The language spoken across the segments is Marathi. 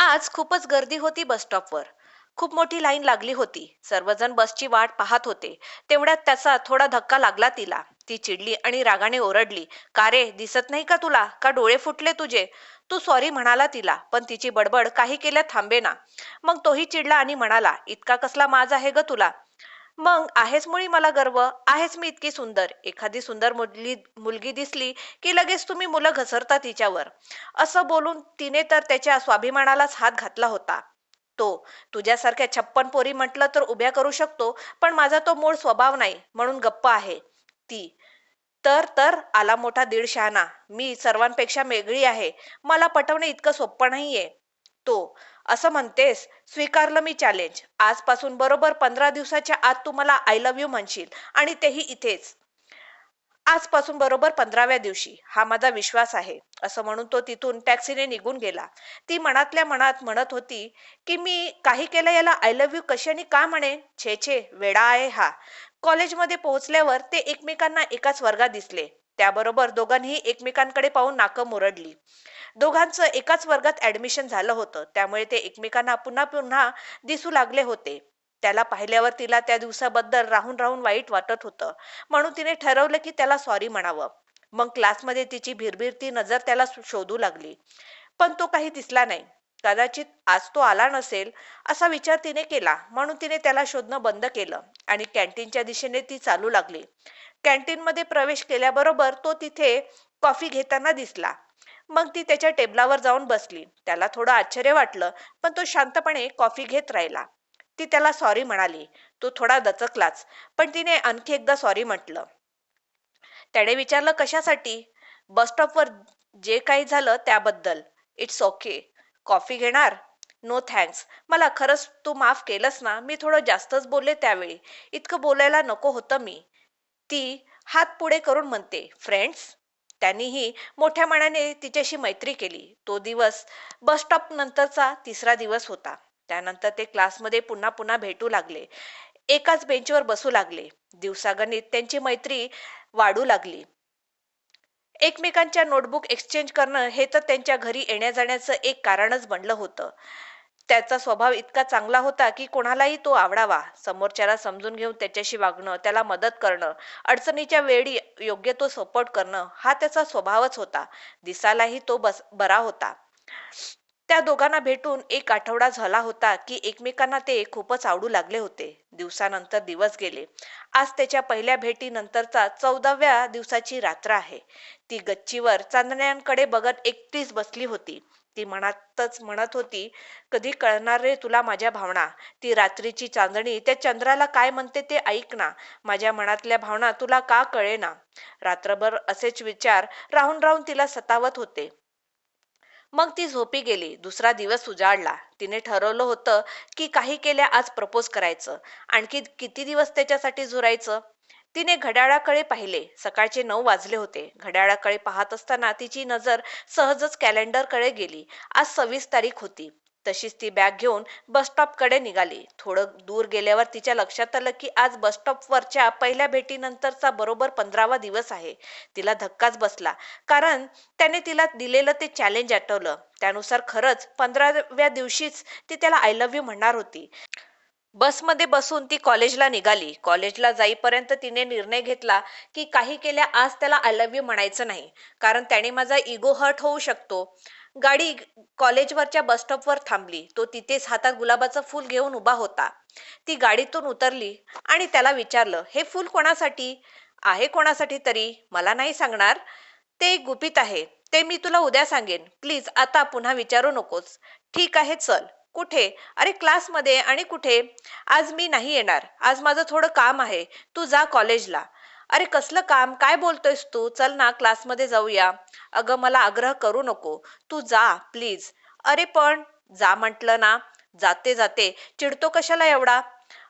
आज खूपच गर्दी होती बस स्टॉपवर. खूप मोठी लाईन लागली होती. सर्वजण बसची वाट पाहत होते. तेवढ्यात त्याचा थोडा धक्का लागला तिला. ती चिडली आणि रागाने ओरडली. का रे दिसत नाही का तुला? का डोळे फुटले तुझे? तू सॉरी म्हणाला तिला पण तिची बडबड काही केल्या थांबेना. मग तोही चिडला आणि म्हणाला इतका कसला माज आहे ग तुला? मग आहेच मुळी मला गर्व आहेच मी इतकी सुंदर. एखादी सुंदर मुलगी मुलगी दिसली की लगेच तुम्ही मुलं घसरता तिच्यावर. असं बोलून तिने तर त्याच्या स्वाभिमानालाच हात घातला होता. तो तुझ्यासारख्या छप्पन पोरी म्हटलं तर उभ्या करू शकतो पण माझा तो मूळ स्वभाव नाही म्हणून गप्प आहे. ती तर तर आला मोठा दीड शहाणा मी सर्वांपेक्षा वेगळी आहे. मला पटवणे इतकं सोपं नाहीये. तो. असं म्हणतेस स्वीकारलं मी चॅलेंज आजपासून बरोबर पंधरा दिवसाच्या आत तू मला आय लव्ह यू म्हणशील आणि तेही इथेच. आजपासून बरोबर पंधराव्या दिवशी. हा माझा विश्वास आहे. असं म्हणून तो तिथून टॅक्सीने निघून गेला. ती मनातल्या मनात म्हणत होती की मी काही केलं याला आय लव्ह यू कशाने का म्हणे? छे छे वेडा आहे हा. कॉलेजमध्ये पोहोचल्यावर ते एकमेकांना एकाच वर्गात दिसले. त्याबरोबर दोघांनीही एकमेकांकडे पाहून नाकं मुरडली. दोघांचं एकाच वर्गात ऍडमिशन झालं होतं. त्यामुळे ते एकमेकांना पुन्हा पुन्हा दिसू लागले होते. त्याला पाहिल्यावर तिला त्या दिवसाबद्दल राहून राहून वाईट वाटत होतं. म्हणून तिने ठरवलं की त्याला सॉरी म्हणावं. मग क्लासमध्ये तिची भिरभिरती नजर त्याला शोधू लागली. पण तो काही दिसला नाही. कदाचित आज तो आला नसेल असा विचार तिने केला. म्हणून तिने त्याला शोधणं बंद केलं आणि कॅन्टीनच्या दिशेने ती चालू लागली. कॅन्टीन मध्ये प्रवेश केल्याबरोबर तो तिथे कॉफी घेताना दिसला. मग ती त्याच्या टेबलावर जाऊन बसली. त्याला थोडं आश्चर्य वाटलं पण तो शांतपणे कॉफी घेत राहिला. ती त्याला सॉरी म्हणाली. तो थोडा दचकलाच पण तिने आणखी एकदा सॉरी म्हटलं. त्याने विचारलं कशासाठी? बस स्टॉपवर जे काही झालं त्याबद्दल. इट्स ओके कॉफी घेणार? नो थँक्स मला खरंच तू माफ केलंस ना? मी थोडं जास्तच बोलले त्यावेळी. इतकं बोलायला नको होतं मी. ती हात पुढे करून म्हणते फ्रेंड्स त्यांनीही मोठ्या मनाने तिच्याशी मैत्री केली. तो दिवस बस स्टॉप नंतरचा तिसरा दिवस होता. त्यानंतर ते क्लासमध्ये पुन्हा पुन्हा भेटू लागले. एकाच बेंचवर बसू लागले. दिवसागणित त्यांची मैत्री वाढू लागली. एकमेकांच्या नोटबुक एक्सचेंज करणं हे तर त्यांच्या घरी येण्या जाण्याचं एक कारणच बनलं होतं. त्याचा स्वभाव इतका चांगला होता की कोणालाही तो आवडावा. समोरच्याला समजून घेऊन त्याच्याशी वागणं त्याला मदत करणं अडचणीच्या वेळी योग्य तो सपोर्ट करणं हा त्याचा स्वभावच होता. दिसायलाही तो बस बरा होता. त्या दोघांना भेटून एक आठवडा झाला होता की एकमेकांना ते खूपच आवडू लागले होते. दिवसानंतर दिवस गेले. आज त्याच्या पहिल्या भेटीनंतरचा चौदाव्या दिवसाची रात्र आहे. ती गच्चीवर चांदण्यांकडे बघत एकटीच बसली होती. ती मनातच म्हणत होती कधी कळणार रे तुला माझ्या भावना? ती रात्रीची चांदणी त्या चंद्राला काय म्हणते ते ऐक ना. माझ्या मनातल्या भावना तुला का कळेना? रात्रभर असेच विचार राहून राहून तिला सतावत होते. मग ती झोपी गेली. दुसरा दिवस उजाडला. तिने ठरवलं होतं की काही केल्या आज प्रपोज करायचं. आणखी किती दिवस त्याच्यासाठी झुरायचं? तिने घड्याळाकडे पाहिले. सकाळचे नऊ वाजले होते. घड्याळाकडे पाहत असताना तिची नजर सहजच कॅलेंडरकडे गेली. आज सव्वीस तारीख होती. तशीच ती बॅग घेऊन बसस्टॉपकडे निघाली. थोडं दूर गेल्यावर तिच्या लक्षात आलं की आज बसस्टॉपवरच्या पहिल्या भेटीनंतरचा बरोबर पंधरावा दिवस आहे. तिला धक्काच बसला. कारण त्याने तिला दिलेलं ते चॅलेंज आठवलं. त्यानुसार खरंच पंधराव्या दिवशीच ती त्याला आय लव्ह यू म्हणणार होती. बसमध्ये बसून ती कॉलेजला निघाली. कॉलेजला जाईपर्यंत तिने निर्णय घेतला की काही केल्या आज त्याला आय लव्ह यू म्हणायचं नाही. कारण त्याने माझा इगो हर्ट होऊ शकतो. गाडी कॉलेजवरच्या बस स्टॉपवर थांबली. तो तिथेच हातात गुलाबाचं फूल घेऊन उभा होता. ती गाडीतून उतरली आणि त्याला विचारलं हे फूल कोणासाठी? आहे कोणासाठी तरी? मला नाही सांगणार. ते एक गुपित आहे. ते मी तुला उद्या सांगेन. प्लीज आता पुन्हा विचारू नकोस. ठीक आहे चल. कुठे? अरे क्लासमध्ये. आणि कुठे? आज मी नाही येणार. आज माझं थोडं काम आहे. तू जा कॉलेजला. अरे कसलं काम? काय बोलतोयस तू? चल ना क्लासमध्ये जाऊया. अगं मला आग्रह करू नको. तू जा प्लीज. अरे पण जा म्हटलं ना. जाते जाते. चिडतो कशाला एवढा?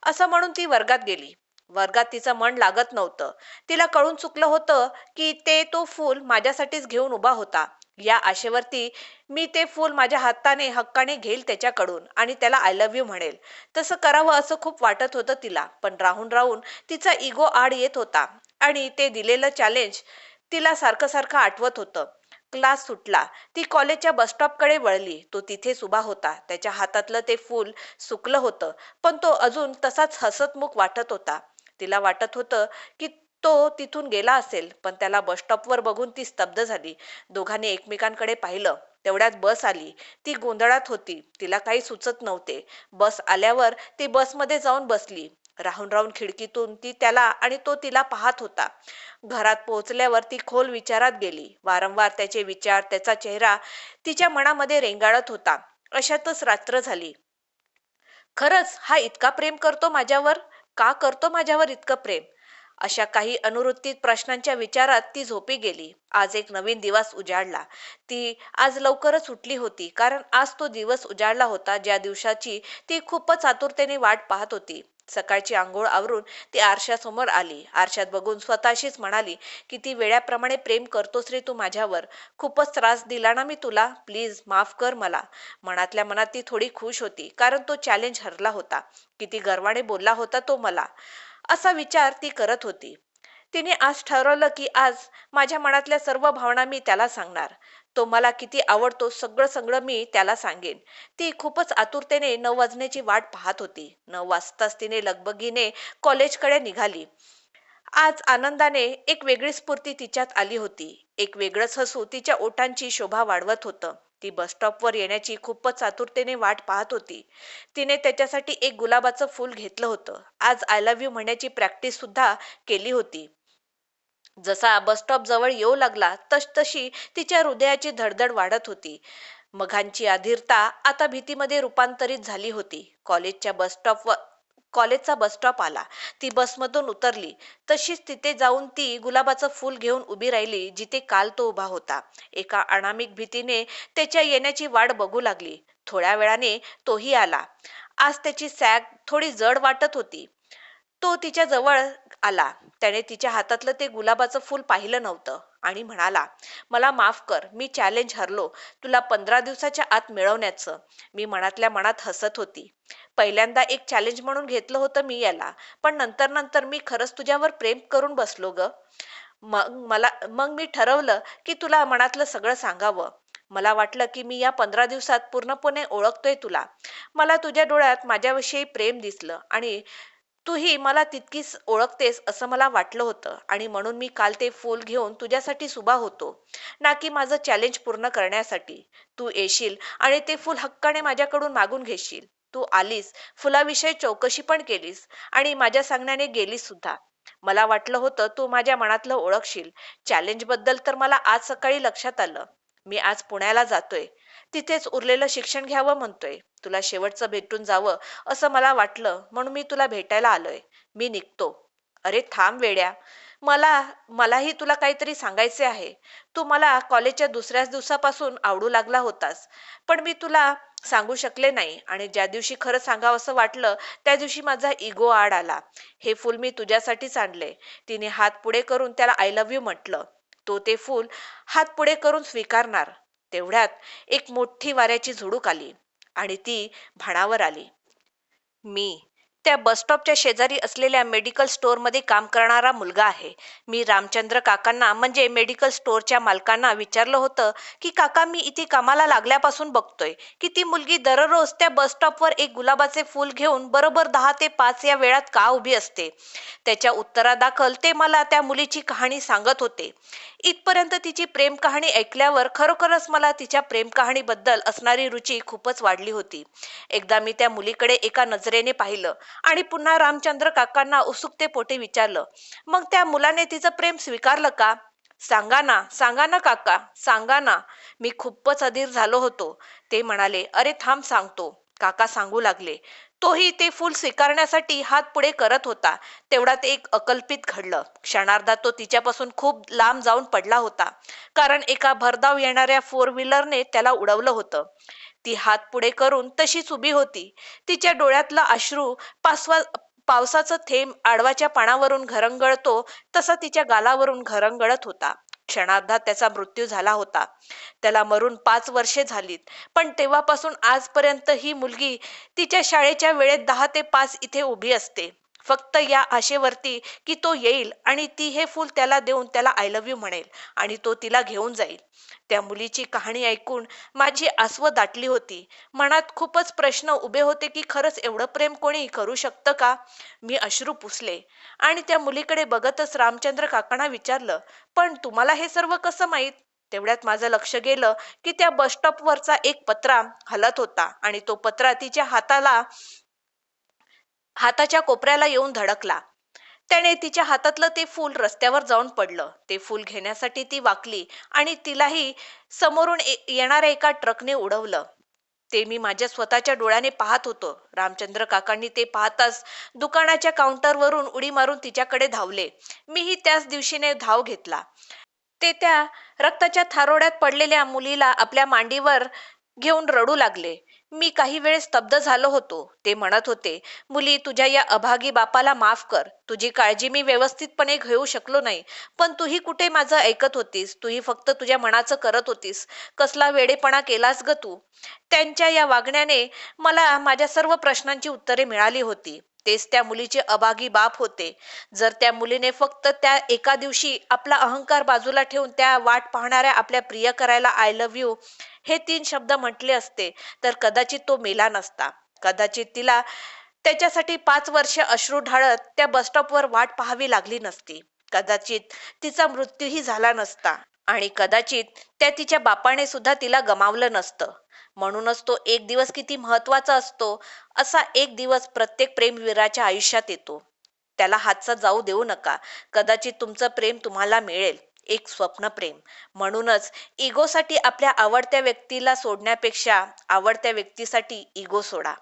असं म्हणून ती वर्गात गेली. वर्गात तिचं मन लागत नव्हतं. तिला कळून चुकलं होतं की ते तो फूल माझ्यासाठीच घेऊन उभा होता. या आशेवरती मी ते फूल माझ्या हाताने हक्काने घेईल त्याच्याकडून आणि त्याला आय लव्ह यू म्हणेल. तसं करावं असं खूप वाटत होतं तिला. पण राहून राहून तिचा इगो आड येत होता. आणि ते दिलेलं चॅलेंज तिला सारखं सारखं आठवत होतं. क्लास सुटला. ती कॉलेजच्या बसस्टॉपकडे वळली. तो तिथेच उभा होता. त्याच्या हातातलं ते फूल सुकलं होतं. पण तो अजून तसाच हसतमुख वाटत होता. तिला वाटत होतं की तो तिथून गेला असेल पण त्याला बसस्टॉपवर बघून ती स्तब्ध झाली. दोघांनी एकमेकांकडे पाहिलं. तेवढ्यात बस आली. ती गोंधळात होती. तिला काही सुचत नव्हते. बस आल्यावर ती बसमध्ये जाऊन बसली. राहून राहून खिडकीतून ती त्याला आणि तो तिला पाहत होता. घरात पोहोचल्यावर ती खोल विचारात गेली. वारंवार त्याचे विचार त्याचा चेहरा तिच्या मनामध्ये रेंगाळत होता. अशातच रात्र झाली. खरंच हा इतका प्रेम करतो माझ्यावर? का करतो माझ्यावर इतकं प्रेम? अशा काही अनुवृत्तीत प्रश्नांच्या विचारात ती झोपी गेली. आज एक नवीन दिवस उजाडला. ती आज लवकरच उठली होती कारण आज तो दिवस उजाडला होता ज्या दिवसाची ती खूपच आतुरतेने वाट पाहत होती. सकाळची आंघोळ आवरून ती आरशासमोर आली. आरशात बघून स्वतःशीच म्हणाली किती वेळाप्रमाणे प्रेम करतोस रे तू माझ्यावर. खूपच त्रास दिला ना मी तुला. प्लीज माफ कर मला. मनातल्या मनात ती थोडी खुश होती कारण तो चॅलेंज हरला होता. किती गर्वाने बोलला होता तो मला. असा विचार ती करत होती. तिने आज ठरवलं की आज माझ्या मनातल्या सर्व भावना मी त्याला सांगणार. तो मला किती आवडतो सगळं सगळं मी त्याला सांगेन. ती खूपच आतुरतेने न वाजण्याची वाट पाहत होती. न वाजताच तिने लगबगीने कॉलेजकडे निघाली. आज आनंदाने एक वेगळी स्फूर्ती तिच्यात आली होती. एक वेगळंच हसू तिच्या ओठांची शोभा वाढवत होतं. ती बसस्टॉपवर येण्याची खूपच आतुरतेने वाट पाहत होती. तिने त्याच्यासाठी एक गुलाबाचं फूल घेतलं होतं. आज आय लव्ह यू म्हणण्याची प्रॅक्टिस सुद्धा केली होती. जसा बसस्टॉप जवळ येऊ लागला तस तशी तिच्या हृदयाची धडधड वाढत होती. मघांची अधीरता आता भीतीमध्ये रूपांतरित झाली होती. कॉलेजच्या बसस्टॉपवर कॉलेजचा बसस्टॉप आला. ती बसमधून उतरली. तशीच तिथे जाऊन ती गुलाबाचं फूल घेऊन उभी राहिली जिथे काल तो उभा होता. एका अनामिक भीतीने त्याच्या येण्याची वाट बघू लागली. थोड्या वेळाने तोही आला. आज त्याची सॅग थोडी जड वाटत होती. तो तिच्या जवळ आला. त्याने तिच्या हातातलं ते गुलाबाचं फूल पाहिलं नव्हतं आणि म्हणाला मला माफ कर मी चॅलेंज हरलो. तुला पंधरा दिवसाच्या आत मिळवण्याचं. मी मनातल्या मनात हसत होती. पहिल्यांदा एक चॅलेंज म्हणून घेतलं होतं मी याला पण नंतर नंतर मी खरंच तुझ्यावर प्रेम करून बसलो ग. मग मला मग मी ठरवलं की तुला मनातलं सगळं सांगावं. मला वाटलं की मी या पंधरा दिवसात पूर्णपणे ओळखतोय तुला. मला तुझ्या डोळ्यात माझ्याविषयी प्रेम दिसलं आणि तूही मला तितकीच ओळखतेस असं मला वाटलं होतं. आणि म्हणून मी काल ते फूल घेऊन तुझ्यासाठी सुभा होतो. ना की माझं चॅलेंज पूर्ण करण्यासाठी. तू येशील आणि ते फूल हक्काने माझ्याकडून मागून घेशील. तू आलीस फुलाविषयी चौकशी पण केलीस आणि माझ्या सांगण्याने गेलीस सुद्धा. मला वाटलं होतं तू माझ्या मनातलं ओळखशील. चॅलेंजबद्दल तर मला आज सकाळी लक्षात आलं. मी आज पुण्याला जातोय. तिथेच उरलेलं शिक्षण घ्यावं म्हणतोय. तुला शेवटचं भेटून जावं असं मला वाटलं म्हणून मी तुला भेटायला आलोय. मी निघतो. अरे थांब वेड्या. मला मलाही तुला काहीतरी सांगायचे आहे. तू मला कॉलेजच्या दुसऱ्याच दिवसापासून आवडू लागला होतास. पण मी तुला सांगू शकले नाही आणि ज्या दिवशी खरं सांगावं असं वाटलं त्या दिवशी माझा इगो आड आला. हे फूल मी तुझ्यासाठीच आणले. तिने हात पुढे करून त्याला आय लव्ह यू म्हटलं. तो ते फूल हात पुढे करून स्वीकारणार. तेवढ्यात एक मोठी वाऱ्याची झुडूक आली आणि ती भाणावर आली. मी त्या बसस्टॉपच्या शेजारी असलेल्या मेडिकल स्टोअरमध्ये काम करणारा मुलगा आहे. मी रामचंद्र काकांना म्हणजे मेडिकल स्टोअरच्या मालकांना विचारलं होतं की काका मी इथे कामाला लागल्यापासून बघतोय की ती मुलगी दररोज त्या बसस्टॉपवर एक गुलाबाचे फूल घेऊन बरोबर दहा ते पाच या वेळात का उभी असते? त्याच्या उत्तरादाखल ते मला त्या मुलीची कहाणी सांगत होते. इथपर्यंत तिची प्रेम कहाणी ऐकल्यावर खरोखरच मला तिच्या प्रेम कहाणीबद्दल असणारी रुची खूपच वाढली होती. एकदा मी त्या मुलीकडे एका नजरेने पाहिलं. आणि पुन्हा रामचंद्र काकांना उत्सुकते पोटे विचारलं मग त्या मुलाने तिचं प्रेम स्वीकारलं का? सांगा ना सांगा ना काका सांगा ना. मी खूपच अधीर झालो होतो. ते म्हणाले अरे थांब सांगतो. काका सांगू लागले तोही ते फूल स्वीकारण्यासाठी हात पुढे करत होता. तेवढ्यात एक अकल्पित घडलं. क्षणार्धात तो तिच्यापासून खूप लांब जाऊन पडला होता. कारण एका भरधाव येणाऱ्या फोर व्हीलरने त्याला उडवलं होतं. ती हात पुढे करून तशीच उभी होती. तिच्या डोळ्यातला अश्रू पासवा पावसाचं थेंब आडवाच्या पानावरून घरंगळतो तसा तिच्या गालावरून घरंगळत होता. क्षणार्धात त्याचा मृत्यू झाला होता. त्याला मरून पाच वर्षे झालीत. पण तेव्हापासून आजपर्यंत ही मुलगी तिच्या शाळेच्या वेळेत दहा ते पाच इथे उभी असते. फक्त या आशेवरती की तो येईल आणि ती हे फूल त्याला देऊन त्याला आय लव्ह यू म्हणेल आणि तो तिला घेऊन जाईल. त्या मुलीची कहाणी ऐकून माझी आसव दाटली होती. मनात खूपच प्रश्न उभे होते की खरंच एवढं प्रेम कोणी करू शकतं का? मी अश्रू पुसले आणि त्या मुलीकडे बघतच रामचंद्र काकांना विचारलं पण तुम्हाला हे सर्व कसं माहीत? तेवढ्यात माझं लक्ष गेलं की त्या बसस्टॉपवरचा एक पत्रा हलत होता आणि तो पत्रा तिच्या हाताला हाताच्या कोपऱ्याला येऊन धडकला. त्याने तिच्या हातातलं ते फूल रस्त्यावर जाऊन पडलं. ते फूल घेण्यासाठी ती वाकली आणि तिलाही समोरून येणाऱ्या एका ट्रकने उडवलं. ते मी माझ्या स्वतःच्या डोळ्याने पाहत होतो. रामचंद्र काकांनी ते पाहताच दुकानाच्या काउंटरवरून उडी मारून तिच्याकडे धावले. मीही त्याच दिवशीने धाव घेतला. ते त्या रक्ताच्या थारोड्यात पडलेल्या मुलीला आपल्या मांडीवर घेऊन रडू लागले. मी काही वेळ स्तब्ध झालो होतो. ते म्हणत होते मुली तुझ्या या अभागी बापाला माफ कर. तुझी काळजी मी व्यवस्थितपणे घेऊ शकलो नाही. पण तूही कुठे माझं ऐकत होतीस? तूही फक्त तुझ्या मनाचं करत होतीस. कसला वेडेपणा केलास ग तू? त्यांच्या या वागण्याने मला माझ्या सर्व प्रश्नांची उत्तरे मिळाली होती. तेच त्या मुलीचे अभागी बाप होते. जर त्या मुलीने फक्त त्या एका दिवशी आपला अहंकार बाजूला ठेवून त्या वाट पाहणाऱ्या आपल्या प्रिय करायला आय लव्ह यू हे तीन शब्द म्हटले असते तर कदाचित तो मेला नसता. कदाचित तिला त्याच्यासाठी पाच वर्ष अश्रू ढाळत त्या बसस्टॉपवर वाट पाहावी लागली नसती. कदाचित तिचा मृत्यूही झाला नसता. आणि कदाचित त्या तिच्या बापाने सुद्धा तिला गमावलं नसतं. म्हणूनच तो एक दिवस किती महत्त्वाचा असतो असा एक दिवस प्रत्येक प्रेमवीराच्या आयुष्यात येतो. त्याला हातचा जाऊ देऊ नका. कदाचित तुमचं प्रेम तुम्हाला मिळेल. एक स्वप्न प्रेम. म्हणूनच इगोसाठी आपल्या आवडत्या व्यक्तीला सोडण्यापेक्षा आवडत्या व्यक्तीसाठी इगो सोडा.